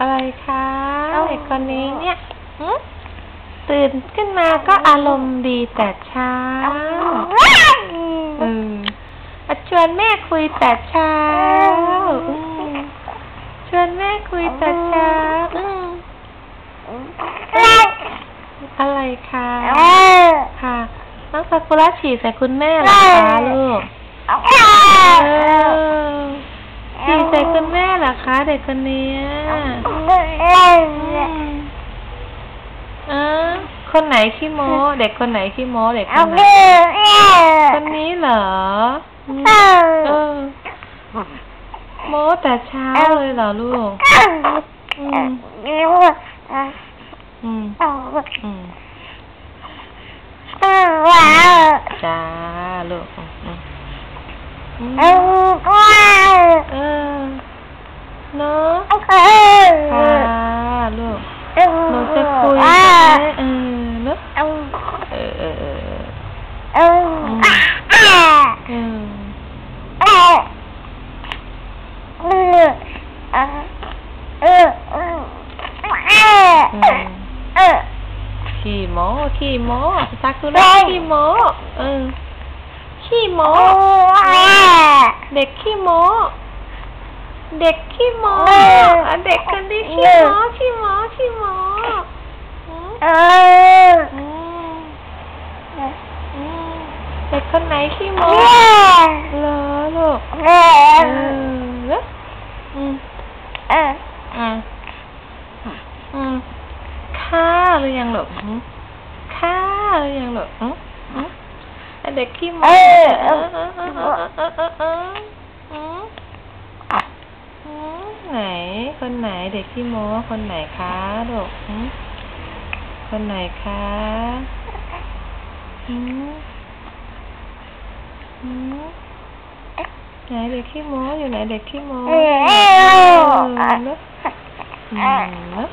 อะไรคะเด็กคนนี้เนี่ยหึตื่นขึ้นมาก็อารมณ์ดีแต่เช้าเออมาชวนแม่คุยแต่เช้าอืมชวนแม่คุยแต่เช้าอืมอะไรคะค่ะน้องซากุระฉี่ใส่คุณแม่เหรอคะลูก เออฉี่ใส่คุณแม่เหรอคะ เด็กคนนี้เออคนไหนขี้โม้ เด็กคนไหนขี้โม้เด็กคนไหนคนนี้เหรออืมเออโม้แต่เช้าเลยเหรอลูกอืมอืมอืมจ้าลูกอืมอืมอืมเออ ok, khờ à được. Nó sẽ khui à. ừ nước ông. Ừ ừ ừ. Khi mố, khi mố, Sakura khi mố Ừ. Khi mố ừ, khi ừ, เด็กขี้หมอเด็กคนนี้ขี้หมอขี้หมอขี้หมอเออเด็กคนไหนขี้หมอเหรอลูกเอออืเอออืมอืมค่าหรือยังหรอข้าหรือยังหรอเด็กขี้หมอ ไหน คนไหนเด็กขี้โม้คนไหนคะลูกหืมคนไหนคะหืมหืมไหนเด็กขี้โม้อยู่ไหนเด็กขี้โม้เออเนอะอืมเนอะ